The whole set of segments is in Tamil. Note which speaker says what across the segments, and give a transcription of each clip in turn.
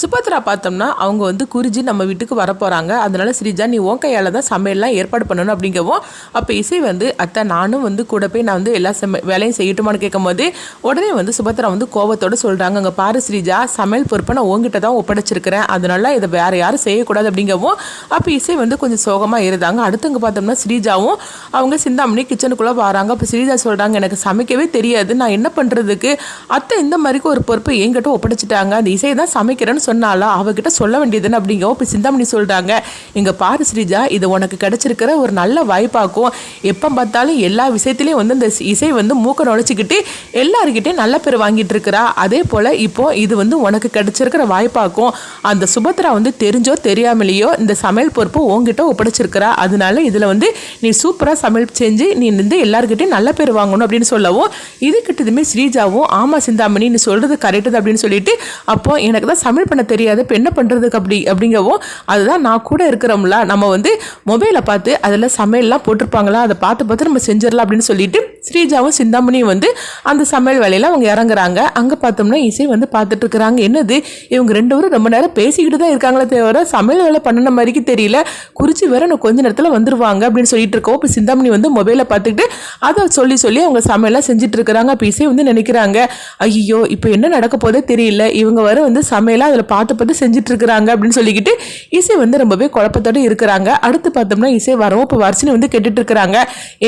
Speaker 1: சுபத்ரா பார்த்தோம்னா அவங்க வந்து குறிஞ்சி நம்ம வீட்டுக்கு வர போகிறாங்க அதனால ஸ்ரீஜா நீ உன் கையால் தான் சமையல்லாம் ஏற்பாடு பண்ணணும் அப்படிங்கவும் அப்போ இசை வந்து அத்தை நானும் வந்து கூட போய் நான் வந்து எல்லா சம வேலையும் செய்யட்டுமான்னு கேட்கும்போது உடனே வந்து சுபத்ரா வந்து கோபத்தோடு சொல்கிறாங்க அங்கே பாரு ஸ்ரீஜா சமையல் பொறுப்பை நான் உங்ககிட்ட தான் ஒப்படைச்சிருக்கிறேன். அதனால இதை வேறு யாரும் செய்யக்கூடாது அப்படிங்கவும் அப்போ இசை வந்து கொஞ்சம் சோகமாக இருந்தாங்க அடுத்தவங்க பார்த்தோம்னா ஸ்ரீஜாவும் அவங்க சிந்தாமணி கிச்சனுக்குள்ளே வராங்க. அப்போ ஸ்ரீஜா சொல்கிறாங்க எனக்கு சமைக்கவே தெரியாது. நான் என்ன பண்ணுறதுக்கு அத்தை இந்த மாதிரிக்கு ஒரு பொறுப்பை என்கிட்ட ஒப்படைச்சிட்டாங்க. அந்த இசையை தான் சமைக்கிறேன்னு சொன்னாலும் அவகிட்ட சொல்ல வேண்டியதுன்னு அப்படிங்கவும் இப்போ சிந்தாமணி சொல்கிறாங்க இங்கே பாரு ஸ்ரீஜா இது உனக்கு கிடச்சிருக்கிற ஒரு நல்ல வாய்ப்பாக்கும். எப்போ பார்த்தாலும் எல்லா விஷயத்துலையும் வந்து இந்த இசை வந்து மூக்க நுழைச்சிக்கிட்டு எல்லாருக்கிட்டையும் நல்ல பேர் வாங்கிட்டு இருக்கிறா. அதே போல் இப்போ இது வந்து உனக்கு கிடச்சிருக்கிற வாய்ப்பாக்கும். அந்த சுபத்ரா வந்து தெரிஞ்சோ தெரியாமலேயோ இந்த சமையல் பொறுப்பு உங்ககிட்ட ஒப்படைச்சிருக்கிறா. அதனால இதில் வந்து நீ சூப்பராக சமையல் செஞ்சு நீ வந்து எல்லாருக்கிட்டையும் நல்ல பேர் வாங்கணும் அப்படின்னு சொல்லவும் இது கிட்டதுமே ஸ்ரீஜாவும் ஆமாம் சிந்தாமணி நீ சொல்கிறது கரெக்டு அப்படின்னு சொல்லிட்டு அப்போ எனக்கு தான் சமையல் பண்ண தெரியாது இப்போ என்ன பண்ணுறதுக்கு அப்படி? அப்படிங்கவும் அதுதான் நான் கூட இருக்கிறோம்ல நம்ம வந்து மொபைலை பார்த்து அதில் சமையல்லாம் போட்டிருப்பாங்களா? அதை பார்த்து பார்த்து நம்ம செஞ்சிடலாம் அப்படின்னு சொல்லிட்டு ஸ்ரீஜாவும் சிந்தாமணியும் வந்து அந்த சமையல் வேலையில் அவங்க இறங்குறாங்க. அங்கே பார்த்தோம்னா இசை வந்து பார்த்துட்டு இருக்கிறாங்க. என்னது? இவங்க ரெண்டு பேரும் ரொம்ப நேரம் பேசிக்கிட்டு தான் இருக்காங்களே தவிர சமையல் வேலை பண்ணின மாதிரிக்கு தெரியல. குறிச்சி வேற இன்னும் கொஞ்ச நேரத்தில் வந்துருவாங்க அப்படின்னு சொல்லிட்டு இருக்கோம் இப்போ சிந்தாமணி வந்து மொபைலை பார்த்துக்கிட்டு அதை சொல்லி சொல்லி அவங்க சமையலாம் செஞ்சுட்டு இருக்கிறாங்க. அப்போ இசை வந்து நினைக்கிறாங்க. ஐயோ இப்போ என்ன நடக்க போதே தெரியல. இவங்க வர வந்து சமையலாக அதில் பார்த்து பார்த்து செஞ்சுட்டு இருக்கிறாங்க அப்படின்னு சொல்லிக்கிட்டு இசை வந்து ரொம்பவே குழப்பத்தோடு இருக்கிறாங்க. அடுத்து பார்த்தோம்னா இசை வரவும் இப்போ வரிசனை வந்து கேட்டுட்டு இருக்கிறாங்க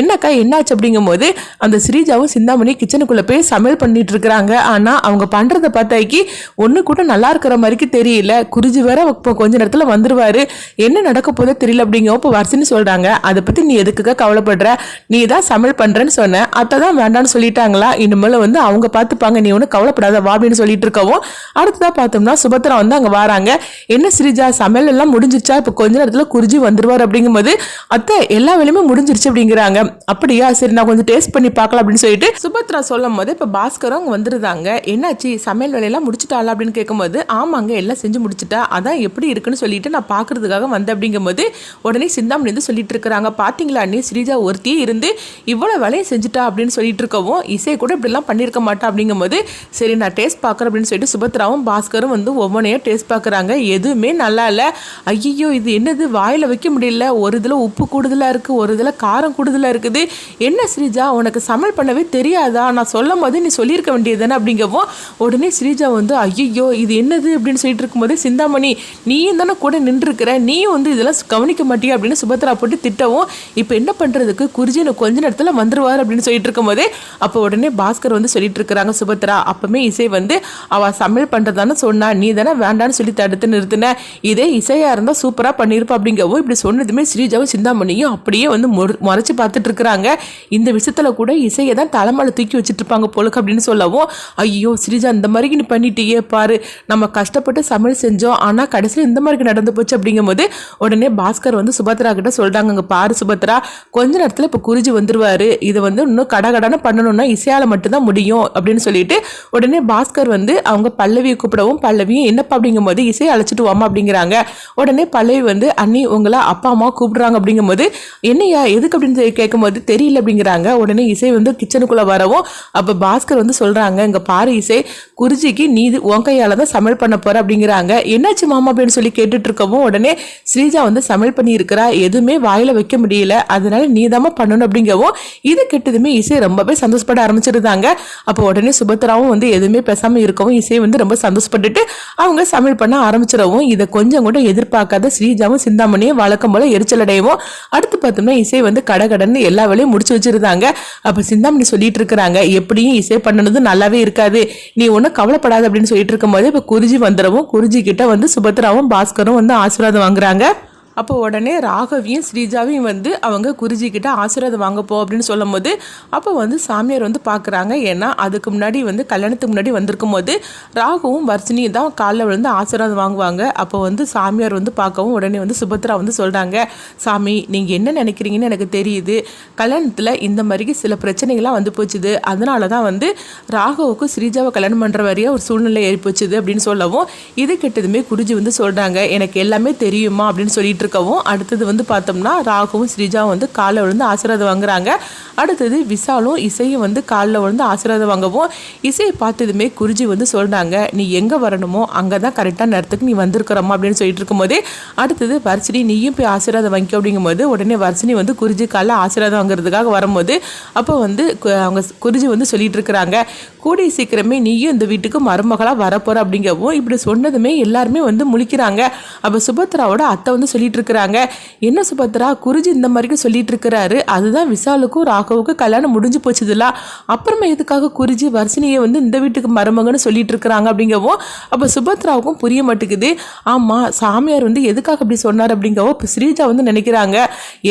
Speaker 1: என்னக்கா என்னாச்சு அப்படிங்கும்போது அந்த ஸ்ரீஜாவும் சிந்தாமணி கிச்சனுக்குள்ளே போய் சமையல் பண்ணிட்டு இருக்கிறாங்க ஆனால் அவங்க பண்ணுறத பார்த்தாக்கி ஒன்று கூட நல்லா இருக்கிற மாதிரிக்கு தெரியல. குறிஞ்சி வேற இப்போ கொஞ்ச நேரத்தில் வந்துருவார். என்ன நடக்க போதோ தெரியல அப்படிங்க இப்போ வரிசைன்னு சொல்கிறாங்க அதை பற்றி நீ எதுக்குக்கா கவலைப்படுற? நீ தான் சமையல் பண்ணுறேன்னு சொன்னேன் அத்தை தான் வேண்டாம்னு சொல்லிட்டாங்களா? இனிமேல் வந்து அவங்க பார்த்துப்பாங்க. நீ ஒன்றும் கவலைப்படாத வா அப்படின்னு சொல்லிட்டு இருக்கவும் அடுத்ததாக பார்த்தோம்னா சுபத்ரா வந்து அங்கே வராங்க. என்ன ஸ்ரீஜா சமையல் எல்லாம் முடிஞ்சிருச்சா இப்போ கொஞ்ச நேரத்தில் குறிஞ்சி வந்துருவார் அப்படிங்கும்போது அத்தை எல்லா வேலையுமே முடிஞ்சிருச்சு அப்படிங்கிறாங்க. அப்படியா? சரி நான் கொஞ்சம் டேஸ்ட் பண்ணி பார்க்கலாம் அப்படின்னு சொல்லிட்டு சுபத்ரா சொல்லும் போது இப்போ பாஸ்கரும் அங்கே வந்துருந்தாங்க என்னாச்சு? சமையல் வேலையெல்லாம் முடிச்சிட்டாளா அப்படின்னு கேட்கும்போது ஆமாங்க எல்லாம் செஞ்சு முடிச்சுட்டா. அதான் எப்படி இருக்குன்னு சொல்லிட்டு நான் பார்க்கறதுக்காக வந்தேன் அப்படிங்கும்போது உடனே சிந்தாமணி வந்து சொல்லிட்டு இருக்கிறாங்க. பார்த்தீங்களா அண்ணே? ஸ்ரீஜா ஒருத்தியே இருந்து இவ்வளோ வேலையை செஞ்சுட்டா அப்படின்னு சொல்லிட்டு இருக்கவும் இசை கூட இப்படிலாம் பண்ணியிருக்க மாட்டா அப்படிங்கும்போது சரி நான் டேஸ்ட் பார்க்குறேன் அப்படின்னு சொல்லிட்டு சுபத்ராவும் பாஸ்கரும் வந்து ஒவ்வொன்றையும் டேஸ்ட் பார்க்குறாங்க எதுவுமே நல்லா இல்லை. ஐயோ இது என்னது? வாயில் வைக்க முடியல. ஒரு இதில் உப்பு கூடுதலாக இருக்குது ஒரு இதில் காரம் கூடுதலாக இருக்குது. என்ன ஸ்ரீஜா உனக்கு சமையல் பண்ணவே தெரியாதா? நான் சொல்லும் போது நீ சொல்லியிருக்க வேண்டியது தானே அப்படிங்கவும் உடனே ஸ்ரீஜா வந்து ஐயோ இது என்னது? அப்படின்னு சொல்லிட்டு இருக்கும்போது சிந்தாமணி நீயும் தானே கூட நின்றுருக்கிற? நீயும் வந்து இதெல்லாம் கவனிக்க மாட்டியா? அப்படின்னு சுபத்ரா போட்டு திட்டவும் இப்போ என்ன பண்ணுறதுக்கு குருஜினு கொஞ்ச நேரத்தில் வந்துருவார் அப்படின்னு சொல்லிட்டு இருக்கும்போதே அப்போ உடனே பாஸ்கர் வந்து சொல்லிட்டு இருக்கிறாங்க சுபத்ரா. அப்பவுமே இசை வந்து அவள் சமையல் பண்ணுறதானே சொன்னா நீ தானே வேண்டான்னு சொல்லி தடுத்து நிறுத்தினேன் இதே இசையாக இருந்தால் சூப்பராக பண்ணியிருப்பா அப்படிங்கவும் இப்படி சொன்னதுமே ஸ்ரீஜாவும் சிந்தாமணியும் அப்படியே வந்து மொ முறைச்சு பார்த்துட்டு இருக்கிறாங்க. இந்த விஷயத்தில் கூட இசையை தான் தலைமலை தூக்கி வச்சுட்டு இருப்பாங்க போலுக்கு அப்படின்னு சொல்லவும் ஐயோ ஸ்ரீஜா இந்த மாதிரி நீ பண்ணிட்டியே பாரு. நம்ம கஷ்டப்பட்டு சமையல் செஞ்சோம் ஆனால் கடைசியில் இந்த மாதிரி நடந்து போச்சு அப்படிங்கும்போது உடனே பாஸ்கர் வந்து சுபத்ரா கிட்ட சொல்கிறாங்க அங்கே பாரு சுபத்ரா கொஞ்ச நேரத்தில் இப்போ குறிஞ்சி வந்துருவாரு. இதை வந்து இன்னும் கடகடன்னு பண்ணணும்னா இசையால் மட்டும்தான் முடியும். அப்படின்னு சொல்லிட்டு உடனே பாஸ்கர் வந்து அவங்க பல்லவியை கூப்பிடவும் பல்லவியும் என்னப்பா அப்படிங்கும்போது இசையை அழைச்சிட்டு வாமா அப்படிங்கிறாங்க. உடனே பல்லவி வந்து அண்ணி உங்களை அப்பா அம்மா கூப்பிடுறாங்க. அப்படிங்கும்போது என்னையா எதுக்கு அப்படின்னு சொல்லி கேட்கும்போது தெரியல அப்படிங்கிறாங்க. உடனே இசை வந்து கிச்சனுக்குள்ளே வரவும் அப்போ பாஸ்கர் வந்து சொல்கிறாங்க இங்கே பாரு இசை குருஜிக்கு நீ உன் கையால் தான் சமையல் பண்ண போகிற அப்படிங்கிறாங்க. என்னாச்சு மாமா? அப்படின்னு சொல்லி கேட்டுட்டு இருக்கவும் உடனே ஸ்ரீஜா வந்து சமையல் பண்ணியிருக்கிறா. எதுவுமே வாயில் வைக்க முடியல. அதனால நீ பண்ணணும் அப்படிங்கவும் இது கெட்டதுமே இசை ரொம்பவே சந்தோஷப்பட ஆரம்பிச்சிருந்தாங்க. அப்போ உடனே சுபத்ராவும் வந்து எதுவுமே பேசாமல் இருக்கவும் இசை வந்து ரொம்ப சந்தோஷப்பட்டுட்டு அவங்க சமையல் பண்ண ஆரம்பிச்சிடவும் இதை கொஞ்சம் கூட எதிர்பார்க்காத ஸ்ரீஜாவும் சிந்தாமணியும் வழக்கம் போல எரிச்சல் அடையவும் அடுத்து பார்த்தோம்னா இசை வந்து கடகடன்னு எல்லா வேலையும் முடிச்சு வச்சிருந்தாங்க. அப்ப சிந்தாமணி சொல்லிட்டு இருக்கிறாங்க எப்படியும் இசை பண்ணனது நல்லாவே இருக்காது. நீ ஒன்றும் கவலைப்படாது அப்படின்னு சொல்லிட்டு இருக்கும்போது இப்போ குருஜி வந்துடவும் குருஜி கிட்ட வந்து சுபத்ராவும் பாஸ்கரும் வந்து ஆசீர்வாதம் வாங்குறாங்க. அப்போ உடனே ராகவியும் ஸ்ரீஜாவையும் வந்து அவங்க குருஜி ஆசீர்வாதம் வாங்கப்போ அப்படின்னு சொல்லும் போது அப்போ வந்து சாமியார் வந்து பார்க்குறாங்க. ஏன்னா அதுக்கு முன்னாடி வந்து கல்யாணத்துக்கு முன்னாடி வந்திருக்கும் போது ராகுவும் வர்ஷினியும் தான் காலில் விழுந்து ஆசீர்வாதம் வாங்குவாங்க. அப்போ வந்து சாமியார் வந்து பார்க்கவும் உடனே வந்து சுபத்ரா வந்து சொல்கிறாங்க சாமி நீங்கள் என்ன நினைக்கிறீங்கன்னு எனக்கு தெரியுது. கல்யாணத்தில் இந்த மாதிரி சில பிரச்சனைகள்லாம் வந்து போச்சுது. அதனால தான் வந்து ராகுவுக்கு ஸ்ரீஜாவை கல்யாணம் பண்ணுற வரையே ஒரு சூழ்நிலை ஏறி போச்சுது அப்படின்னு சொல்லவும் இது கெட்டதுமே குருஜி வந்து சொல்கிறாங்க எனக்கு எல்லாமே தெரியுமா? அப்படின்னு சொல்லிட்டு இருக்கவும் அடுத்தது வந்து பார்த்தோம்னா ராகுவும் ஸ்ரீஜாவும் வந்து காலில் விழுந்து ஆசீர்வாதம் வாங்குறாங்க. அடுத்தது விசாலும் இசையும் வந்து காலில் விழுந்து ஆசீர்வாதம் வாங்கவும் இசையை பார்த்ததுமே குருஜி வந்து சொல்கிறாங்க நீ எங்கே வரணுமோ அங்கே தான் கரெக்டாக நேரத்துக்கு நீ வந்திருக்கிறோமா அப்படின்னு சொல்லிட்டு இருக்கும்போதே அடுத்தது வர்ஷினி நீயும் போய் ஆசீர்வாதம் வாங்கிக்க அப்படிங்கும்போது உடனே வர்ஷினி வந்து குருஜி காலில் ஆசீர்வாதம் வாங்குறதுக்காக வரும்போது அப்போ வந்து அவங்க குருஜி வந்து சொல்லிட்டு இருக்கிறாங்க கூடிய சீக்கிரமே நீயும் இந்த வீட்டுக்கு மருமகளாக வரப்போகிற அப்படிங்கவும் இப்படி சொன்னதுமே எல்லாருமே வந்து முழிக்கிறாங்க. அப்போ சுபத்ராவோட அத்தை வந்து சொல்லிட்டு இருக்கிறாங்க என்ன சுபத்ரா? குருஜி இந்த மாதிரிக்கு சொல்லிட்டு இருக்கிறாரு அதுதான் விசாலுக்கும் ராகவுக்கும் கல்யாணம் முடிஞ்சு போச்சதுல. அப்புறமா எதுக்காக குருஜி வர்ஷினியை வந்து இந்த வீட்டுக்கு மருமகன்னு சொல்லிட்டு இருக்கிறாங்க அப்படிங்கவும் அப்போ சுபத்ராவுக்கும் புரிய மாட்டேங்குது. ஆமாம் சாமியார் வந்து எதுக்காக அப்படி சொன்னார் அப்படிங்கவும் இப்போ ஸ்ரீஜா வந்து நினைக்கிறாங்க.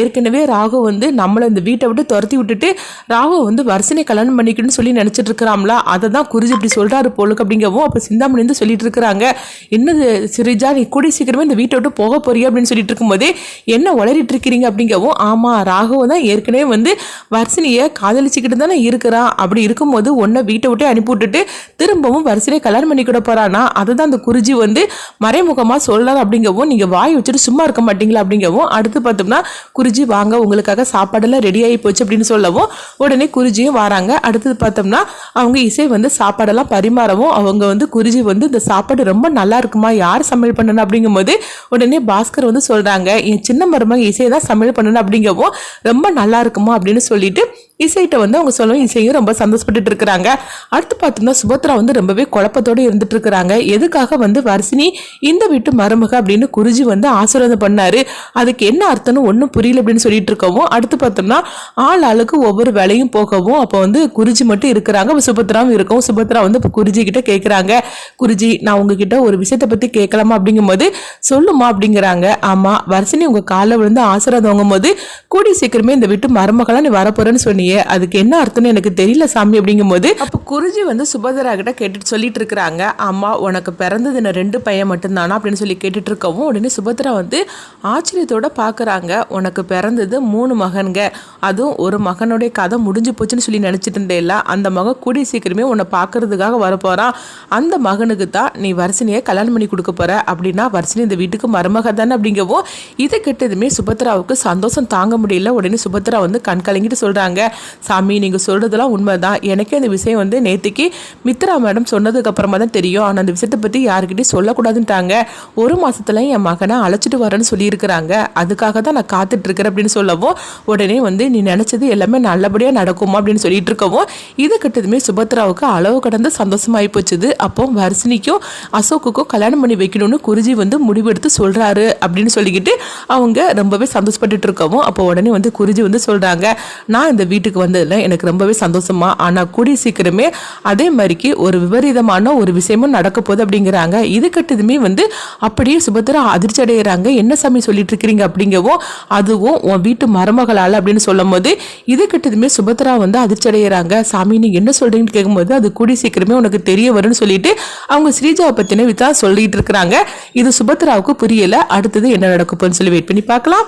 Speaker 1: ஏற்கனவே ராகவ் வந்து நம்மளை இந்த வீட்டை விட்டு துரத்தி விட்டுட்டு ராகவ் வந்து வர்ஷினை கல்யாணம் பண்ணிக்கணும்னு சொல்லி நினச்சிட்டு இருக்கிறாம்ல அதை தான் குருஜி இப்படி சொல்கிறாரு போலுக்கு அப்படிங்கவும் அப்போ சிந்தாமணி வந்து சொல்லிட்டு இருக்கிறாங்க என்னது ஸ்ரீஜா நீ கூடி சீக்கிரமே இந்த வீட்டை விட்டு போக போறியா அப்படின்னு சொல்லிட்டு இருக்கும்போதே என்ன உளறிட்டு இருக்கிறீங்க அப்படிங்கவும் ஆமாம் ராகவ தான் ஏற்கனவே வந்து வர்ஷினியை காதலிச்சுக்கிட்டு தானே இருக்கிறான் அப்படி இருக்கும்போது உன்னை வீட்டை விட்டு அனுப்பி விட்டுட்டு திரும்பவும் வரிசையை கல்யாணம் பண்ணிக்கிட போறானா? அதை தான் அந்த குருஜி வந்து மறைமுகமாக சொல்றாரு அப்படிங்கவும் நீங்கள் வாய் வச்சுட்டு சும்மா இருக்க மாட்டீங்களா? அப்படிங்கவும் அடுத்து பார்த்தோம்னா குருஜி வாங்க உங்களுக்காக சாப்பாடெல்லாம் ரெடி ஆகி போச்சு அப்படின்னு சொல்லவும் உடனே குருஜியும் வராங்க. அடுத்தது பார்த்தோம்னா அவங்க இசை வந்து சாப்பாடெல்லாம் பரிமாறவும் அவங்க வந்து குருஜி வந்து இந்த சாப்பாடு ரொம்ப நல்லா இருக்குமா? யார் சமையல் பண்ணணும் அப்படிங்கும்போது உடனே பாஸ்கர் வந்து சொல்கிறாங்க என் சின்ன மருமக இசையை தான் சமையல் பண்ணணும் அப்படிங்கவும் ரொம்ப நல்லா இருக்குமா? அப்படின்னு சொல்லிட்டு இசைகிட்ட வந்து அவங்க சொல்லவும் இசையும் ரொம்ப சந்தோஷப்பட்டுட்டு இருக்கிறாங்க. அடுத்து பார்த்தோம்னா சுபத்ரா வந்து ரொம்பவே குழப்பத்தோடு இருந்துட்டு இருக்கிறாங்க. எதுக்காக வந்து வர்சினி இந்த வீட்டு மருமக? அப்படின்னு குருஜி வந்து ஆசீர்வாதம் பண்ணாரு. அதுக்கு என்ன அர்த்தம்னு ஒன்றும் புரியல அப்படின்னு சொல்லிட்டு இருக்கவும் அடுத்து பார்த்தோம்னா ஆள் ஆளுக்கு ஒவ்வொரு வேலையும் போகவும் அப்போ வந்து குருஜி மட்டும் இருக்கிறாங்க. அப்போ சுபத்ராவும் இருக்கும் சுபத்ரா வந்து இப்போ குருஜி கிட்ட கேட்குறாங்க குருஜி நான் உங்ககிட்ட ஒரு விஷயத்தை பற்றி கேட்கலாமா அப்படிங்கும்போது சொல்லுமா அப்படிங்கிறாங்க. ஆமாம் வர்ஷினி உங்கள் காலில் விழுந்து ஆசீர்வாதம் வாங்கும்போது கூடி சீக்கிரமே இந்த வீட்டு மருமகளாக நீ வரப்போறேன்னு சொன்னியே. அதுக்கு என்ன அர்த்தம்னு எனக்கு தெரியல சாமி அப்படிங்கும்போது. அப்போ குருஜி வந்து சுபத்ரா கிட்ட கேட்டுட்டு சொல்லிட்டு இருக்கிறாங்க அம்மா உனக்கு பிறந்தது என்ன ரெண்டு பையன் மட்டும்தானா அப்படின்னு சொல்லி கேட்டுட்டு இருக்கவும் உடனே சுபத்ரா வந்து ஆச்சரியத்தோட பார்க்குறாங்க உனக்கு பிறந்தது மூணு மகன்க. அதுவும் ஒரு மகனுடைய கதை முடிஞ்சு போச்சுன்னு சொல்லி நினச்சிட்டு இருந்தேல்ல. அந்த மகன் கூடிய சீக்கிரமே உன்னை பார்க்கறதுக்காக வரப்போகிறான் அந்த மகனுக்கு தான் நீ வர்ஷினியை கல்யாணம் பண்ணி கொடுக்க போகிற அப்படின்னா வர்ஷினி இந்த வீட்டுக்கு மருமக தானே அப்படிங்கவும் இதை கெட்டதுமே சுபத்ராவுக்கு சந்தோஷம் தாங்க முடியல. உடனே சுபத்ரா வந்து கண் கலங்கிட்டு சொல்றாங்க சாமி சொல்கிறதெல்லாம் உண்மை உண்மைதான். எனக்கே அந்த விஷயம் வந்து நேற்றுக்கு மித்ரா மேடம் சொன்னதுக்கப்புறமா தான் தெரியும். ஆனால் அந்த விஷயத்தை பற்றி யாருக்கிட்டையும் சொல்லக்கூடாதுன்ட்டாங்க. ஒரு மாசத்துல என் மகனை அழைச்சிட்டு வரேன்னு சொல்லியிருக்கிறாங்க. அதுக்காக தான் நான் காத்துட்ருக்கிறேன் அப்படின்னு சொல்லவும் உடனே வந்து நீ நினச்சது எல்லாமே நல்லபடியாக நடக்குமா? அப்படின்னு சொல்லிட்டு இருக்கவும் இது கிட்டதுமே சுபத்ராவுக்கு அளவு கடந்த சந்தோஷமாகி போச்சுது. அப்போ வர்ஷினிக்கும் அசோக்குக்கும் கல்யாணம் பண்ணி வைக்கணும்னு குருஜி வந்து முடிவெடுத்து சொல்கிறாரு அப்படின்னு சொல்லி சொல்லிக்கிட்டு அவங்க ரொம்பவே சந்தோஷப்பட்டுட்டு இருக்கவும் அப்போ உடனே வந்து குருஜி வந்து சொல்கிறாங்க நான் இந்த வீட்டுக்கு வந்ததில் எனக்கு ரொம்பவே சந்தோஷமா ஆனால் கூடிய சீக்கிரமே அதே மாதிரிக்கு ஒரு விபரீதமான ஒரு விஷயமும் நடக்க போகுது அப்படிங்கிறாங்க. இது கட்டதுமே வந்து அப்படியே சுபத்ரா அதிர்ச்சி அடைகிறாங்க என்ன சாமி சொல்லிட்டு இருக்கிறீங்க அப்படிங்கவும் அதுவும் உன் வீட்டு மருமகளால் அப்படின்னு சொல்லும் போது இது கட்டதுமே சுபத்ரா வந்து அதிர்ச்சி அடைகிறாங்க சாமி நீங்க என்ன சொல்றீங்கன்னு கேட்கும்போது அது கூடி சீக்கிரமே உனக்கு தெரிய வரும்னு சொல்லிட்டு அவங்க ஸ்ரீஜாவை பத்தின விதா சொல்லிட்டு இருக்கிறாங்க இது சுபத்ராவுக்கு புரியல. அடுத்தது என்ன நடக்க போகுதுன்னு சொல்லி வெயிட் பண்ணி பார்க்கலாம்